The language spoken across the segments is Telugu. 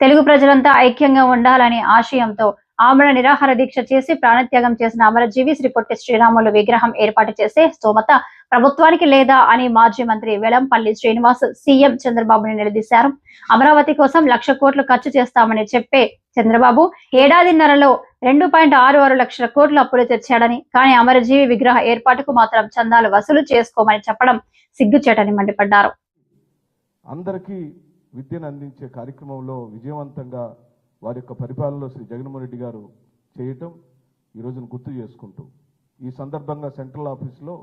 తెలుగు ప్రజలంతా ఐక్యంగా ఉండాలనే ఆశయంతో ఆమరణ నిరాహార దీక్ష చేసి ప్రాణత్యాగం చేసిన అమరజీవి శ్రీ పొట్టి శ్రీరాములు విగ్రహం ఏర్పాటు చేసే స్తోమత ప్రభుత్వానికి లేదా అని మాజీ మంత్రి వెలంపల్లి శ్రీనివాస్ సీఎం చంద్రబాబుని నిలదీశారు. అమరావతి కోసం లక్ష కోట్లు ఖర్చు చేస్తామని చెప్పే చంద్రబాబు ఏడాదిన్నరలో రెండు పాయింట్ ఆరు ఆరు లక్షల కోట్లు అప్పులు తెచ్చాడని కానీ అమరజీవి విగ్రహ ఏర్పాటుకు మాత్రం చందాలు వసూలు చేసుకోమని చెప్పడం సిగ్గుచేటని మండిపడ్డారు. అందరికీ విద్యను అందించే కార్యక్రమంలో విజయవంతంగా వారి యొక్క పరిపాలనలో శ్రీ జగన్మోహన్ రెడ్డి గారు చేయటం ఈ గుర్తు చేసుకుంటూ ఈ సందర్భంగా సెంట్రల్ ఆఫీస్లో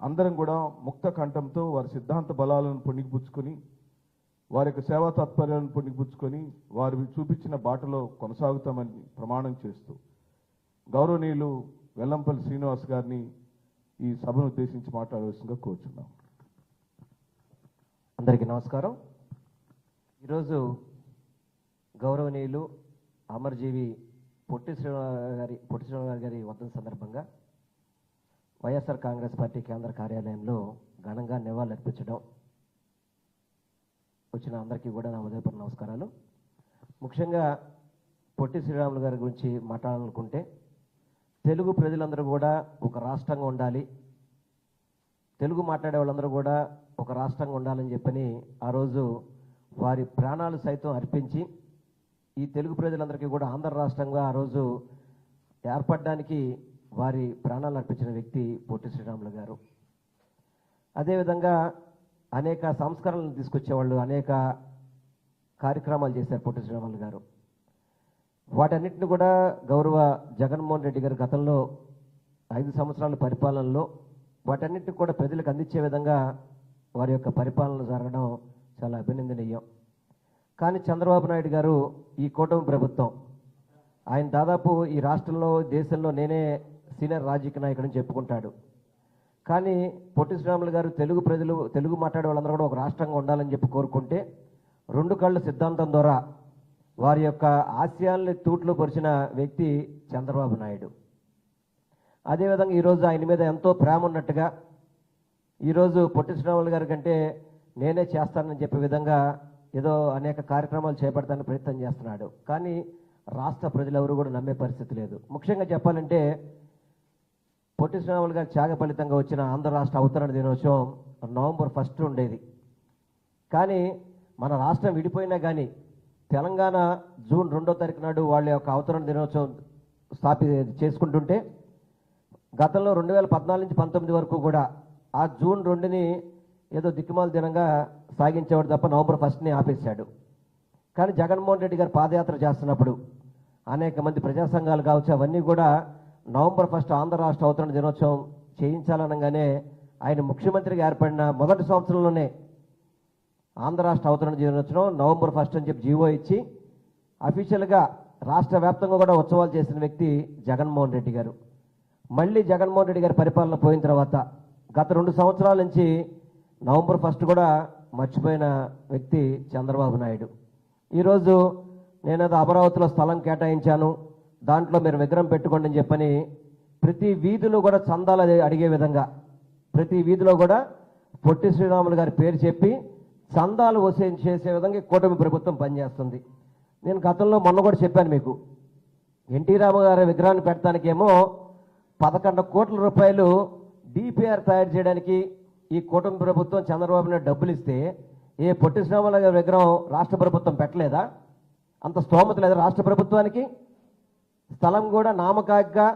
అందరం కూడా ముక్త కంఠంతో వారి సిద్ధాంత బలాలను పొణిగిపుచ్చుకొని వారి యొక్క సేవా తాత్పర్యాలను పొణిగిపుచ్చుకొని వారు చూపించిన బాటలో కొనసాగుతామని ప్రమాణం చేస్తూ గౌరవనీయులు వెల్లంపల్లి శ్రీనివాస్ గారిని ఈ సభను ఉద్దేశించి మాట్లాడవలసిందిగా కోరుచున్నాం. అందరికీ నమస్కారం. ఈరోజు గౌరవనీయులు అమర్జీవి పొట్టి శ్రీరామ గారి పొట్టి శ్రీరామ గారి వద్ద సందర్భంగా వైఎస్ఆర్ కాంగ్రెస్ పార్టీ కేంద్ర కార్యాలయంలో ఘనంగా నివాళులర్పించడం వచ్చిన అందరికీ కూడా నా ఉదయపూర్వ నమస్కారాలు. ముఖ్యంగా పొట్టి శ్రీరాములు గారి గురించి మాట్లాడాలనుకుంటే తెలుగు ప్రజలందరూ కూడా ఒక రాష్ట్రంగా ఉండాలి. తెలుగు మాట్లాడే వాళ్ళందరూ కూడా ఒక రాష్ట్రంగా ఉండాలని చెప్పని ఆ రోజు వారి ప్రాణాలు సైతం అర్పించి ఈ తెలుగు ప్రజలందరికీ కూడా ఆంధ్ర రాష్ట్రంగా ఆ రోజు ఏర్పడడానికి వారి ప్రాణాలు అర్పించిన వ్యక్తి పొట్టి శ్రీరాములు గారు. అదేవిధంగా అనేక సంస్కరణలు తీసుకొచ్చేవాళ్ళు అనేక కార్యక్రమాలు చేశారు పొట్టి శ్రీరాములు గారు. వాటన్నిటిని కూడా గౌరవ జగన్మోహన్ రెడ్డి గారు గతంలో ఐదు సంవత్సరాల పరిపాలనలో వాటన్నిటిని కూడా ప్రజలకు అందించే విధంగా వారి యొక్క పరిపాలన జరగడం చాలా అభినందనీయం. కానీ చంద్రబాబు నాయుడు గారు ఈ కూటమి ప్రభుత్వం ఆయన దాదాపు ఈ రాష్ట్రంలో దేశంలో నేనే సీనియర్ రాజకీయ నాయకుడని చెప్పుకుంటాడు. కానీ పొట్టి శ్రీరాములు గారు తెలుగు ప్రజలు తెలుగు మాట్లాడే వాళ్ళందరూ కూడా ఒక రాష్ట్రంగా ఉండాలని చెప్పి కోరుకుంటే రెండు కళ్ళ సిద్ధాంతం ద్వారా వారి యొక్క ఆశయాల్ని తూట్లు పరిచిన వ్యక్తి చంద్రబాబు నాయుడు. అదేవిధంగా ఈరోజు ఆయన మీద ఎంతో ప్రేమ ఉన్నట్టుగా ఈరోజు పొట్టి శ్రీరాములు గారి కంటే నేనే చేస్తానని చెప్పే విధంగా ఏదో అనేక కార్యక్రమాలు చేపడతానికి ప్రయత్నం చేస్తున్నాడు. కానీ రాష్ట్ర ప్రజలు ఎవరు కూడా నమ్మే పరిస్థితి లేదు. ముఖ్యంగా చెప్పాలంటే పొట్టి శ్రీరాములు గారి త్యాగ ఫలితంగా వచ్చిన ఆంధ్ర రాష్ట్ర అవతరణ దినోత్సవం నవంబర్ ఫస్ట్ ఉండేది. కానీ మన రాష్ట్రం విడిపోయినా కానీ తెలంగాణ జూన్ రెండో తారీఖు నాడు వాళ్ళ యొక్క అవతరణ దినోత్సవం స్థాపి చేసుకుంటుంటే గతంలో రెండు వేల పద్నాలుగు నుంచి పంతొమ్మిది వరకు కూడా ఆ జూన్ రెండుని ఏదో దిక్కుమాల దినంగా సాగించేవాడు తప్ప నవంబర్ ఫస్ట్ని ఆపేశాడు. కానీ జగన్మోహన్ రెడ్డి గారు పాదయాత్ర చేస్తున్నప్పుడు అనేక మంది ప్రజా సంఘాలు కావచ్చు అవన్నీ కూడా నవంబర్ ఫస్ట్ ఆంధ్ర రాష్ట్ర అవతరణ దినోత్సవం చేయించాలనగానే ఆయన ముఖ్యమంత్రిగా ఏర్పడిన మొదటి సంవత్సరంలోనే ఆంధ్ర రాష్ట్ర అవతరణ దినోత్సవం నవంబర్ ఫస్ట్ అని చెప్పి జీవో ఇచ్చి అఫీషియల్గా రాష్ట్ర వ్యాప్తంగా కూడా ఉత్సవాలు చేసిన వ్యక్తి జగన్మోహన్ రెడ్డి గారు. మళ్ళీ జగన్మోహన్ రెడ్డి గారి పరిపాలన పోయిన తర్వాత గత రెండు సంవత్సరాల నుంచి నవంబర్ ఫస్ట్ కూడా మర్చిపోయిన వ్యక్తి చంద్రబాబు నాయుడు. ఈరోజు నేను అది అమరావతిలో స్థలం కేటాయించాను. దాంట్లో మీరు విగ్రహం పెట్టుకోండి అని చెప్పని ప్రతి వీధిలో కూడా చందాలు అడిగే విధంగా ప్రతి వీధిలో కూడా పొట్టి శ్రీరాములు గారి పేరు చెప్పి చందాలు వసూలు చేసే విధంగా కూటమి ప్రభుత్వం పనిచేస్తుంది. నేను గతంలో మొన్న కూడా చెప్పాను మీకు. ఎన్టీ రామగారి విగ్రహాన్ని పెట్టడానికేమో పదకొండు కోట్ల రూపాయలు డిపిఆర్ తయారు చేయడానికి ఈ కూటమి ప్రభుత్వం చంద్రబాబు నాయుడు డబ్బులు ఇస్తే ఏ పొట్టి శ్రీరాముల గారి విగ్రహం రాష్ట్ర ప్రభుత్వం పెట్టలేదా? అంత స్తోమత లేదా రాష్ట్ర ప్రభుత్వానికి? స్థలం కూడా నామకాగ్గా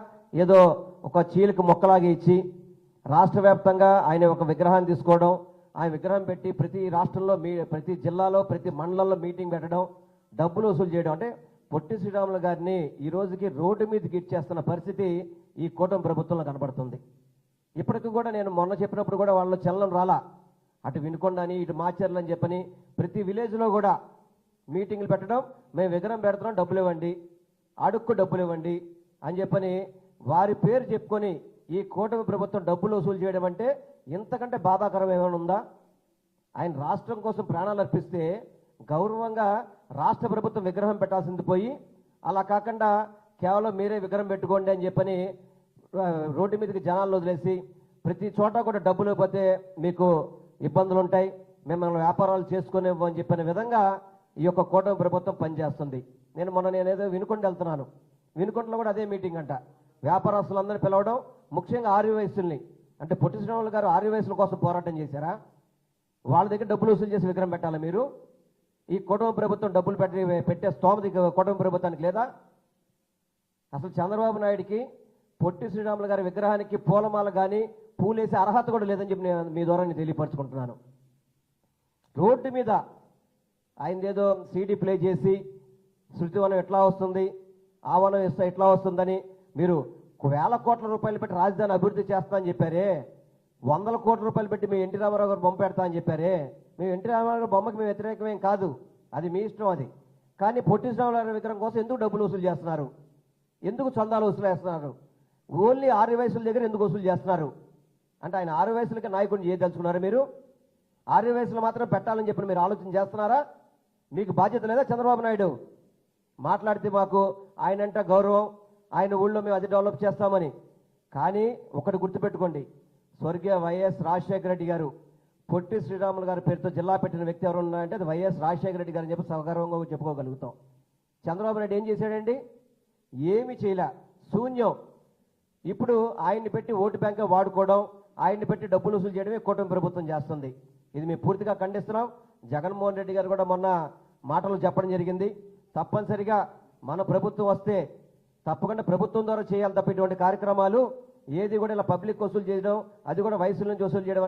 ఏదో ఒక చీలిక మొక్కలాగా ఇచ్చి రాష్ట్ర వ్యాప్తంగా ఆయన ఒక విగ్రహాన్ని తీసుకోవడం ఆయన విగ్రహం పెట్టి ప్రతి రాష్ట్రంలో మీ ప్రతి జిల్లాలో ప్రతి మండలంలో మీటింగ్ పెట్టడం డబ్బులు వసూలు చేయడం. అంటే పొట్టి శ్రీరాములు గారిని ఈ రోజుకి రోడ్డు మీదకి ఇచ్చేస్తున్న పరిస్థితి ఈ కూటమి ప్రభుత్వంలో కనబడుతుంది. కూడా నేను మొన్న చెప్పినప్పుడు కూడా వాళ్ళు చలనం రాలా. అటు వినుకొండ అని ఇటు మాచర్లు అని చెప్పని ప్రతి విలేజ్లో కూడా మీటింగ్లు పెట్టడం మేము విగ్రహం పెడుతున్నాం డబ్బులు ఇవ్వండి అడుక్కు డబ్బులు ఇవ్వండి అని చెప్పని వారి పేరు చెప్పుకొని ఈ కూటమి ప్రభుత్వం డబ్బులు వసూలు చేయడం అంటే ఇంతకంటే బాధాకరం ఏమైనా ఉందా? ఆయన రాష్ట్రం కోసం ప్రాణాలు అర్పిస్తే గౌరవంగా రాష్ట్ర ప్రభుత్వం విగ్రహం పెట్టాల్సింది పోయి అలా కాకుండా కేవలం మీరే విగ్రహం పెట్టుకోండి అని చెప్పని రోడ్డు మీదకి జనాలు వదిలేసి ప్రతి చోట కూడా డబ్బులు పోతే మీకు ఇబ్బందులు ఉంటాయి మిమ్మల్ని వ్యాపారాలు చేసుకునే అని చెప్పిన విధంగా ఈ యొక్క కూటమి ప్రభుత్వం పనిచేస్తుంది. నేను మొన్న నేనేదో వినుకొండ వెళ్తున్నాను. వినుకొండలో కూడా అదే మీటింగ్ అంట. వ్యాపారస్తులందరినీ పిలవడం ముఖ్యంగా ఆర్య వయసుల్ని అంటే పొట్టి శ్రీరాములు గారు ఆర్య వయసుల కోసం పోరాటం చేశారా? వాళ్ళ దగ్గర డబ్బులు వసూలు చేసి విగ్రహం పెట్టాలా మీరు? ఈ కుటుంబ ప్రభుత్వం డబ్బులు పెట్టి పెట్టే స్తోమత కుటుంబ ప్రభుత్వానికి లేదా? అసలు చంద్రబాబు నాయుడికి పొట్టి శ్రీరాములు గారి విగ్రహానికి పూలమాల కానీ పూలేసే అర్హత కూడా లేదని చెప్పి నేను మీ ద్వారా నేను తెలియపరచుకుంటున్నాను. రోడ్డు మీద ఆయనదేదో సీడీ ప్లే చేసి శృతివనం ఎట్లా వస్తుంది ఆవనం ఇస్తే ఎట్లా వస్తుందని మీరు వేల కోట్ల రూపాయలు పెట్టి రాజధాని అభివృద్ధి చేస్తా అని చెప్పారే. వందల కోట్ల రూపాయలు పెట్టి మీ ఎన్టీ రామారావు గారు బొమ్మ పెడతా అని చెప్పారే. మేము ఎన్టీ రామారావు గారి బొమ్మకి మేము వ్యతిరేకమేం కాదు. అది మీ ఇష్టం అది. కానీ పొట్టి శ్రీరాములు గారి విగ్రహం కోసం ఎందుకు డబ్బులు వసూలు చేస్తున్నారు? ఎందుకు చందాలు వసూలు చేస్తున్నారు? ఓన్లీ ఆరు వయసుల దగ్గర ఎందుకు వసూలు చేస్తున్నారు? అంటే ఆయన ఆరు వయసులకి నాయకుడిని చేయదలుచుకున్నారా మీరు? ఆరు వయసులు మాత్రం పెట్టాలని చెప్పి మీరు ఆలోచన చేస్తున్నారా? మీకు బాధ్యత లేదా చంద్రబాబు నాయుడు? మాట్లాడితే మాకు ఆయనంట గౌరవం ఆయన ఊళ్ళో మేము అది డెవలప్ చేస్తామని. కానీ ఒకటి గుర్తుపెట్టుకోండి స్వర్గీయ వైఎస్ రాజశేఖర రెడ్డి గారు పొట్టి శ్రీరాములు గారి పేరుతో జిల్లా పెట్టిన వ్యక్తి ఎవరు ఉన్నారంటే అది వైఎస్ రాజశేఖర రెడ్డి గారు అని చెప్పి సగర్వంగా చెప్పుకోగలుగుతాం. చంద్రబాబు నాయుడు ఏం చేశాడండి? ఏమి చేయలే. శూన్యం. ఇప్పుడు ఆయన్ని పెట్టి ఓటు బ్యాంక్ వాడుకోవడం ఆయన్ని పెట్టి డబ్బులు వసూలు చేయడమే కూటమి ప్రభుత్వం చేస్తుంది. ఇది మేము పూర్తిగా ఖండిస్తున్నాం. జగన్మోహన్ రెడ్డి గారు కూడా మొన్న మాటలు చెప్పడం జరిగింది. తప్పనిసరిగా మన ప్రభుత్వం వస్తే తప్పకుండా ప్రభుత్వం ద్వారా చేయాలి తప్ప ఇటువంటి కార్యక్రమాలు ఏది కూడా ఇలా పబ్లిక్ వసూలు చేయడం అది కూడా వయసుల నుంచి వసూలు చేయడం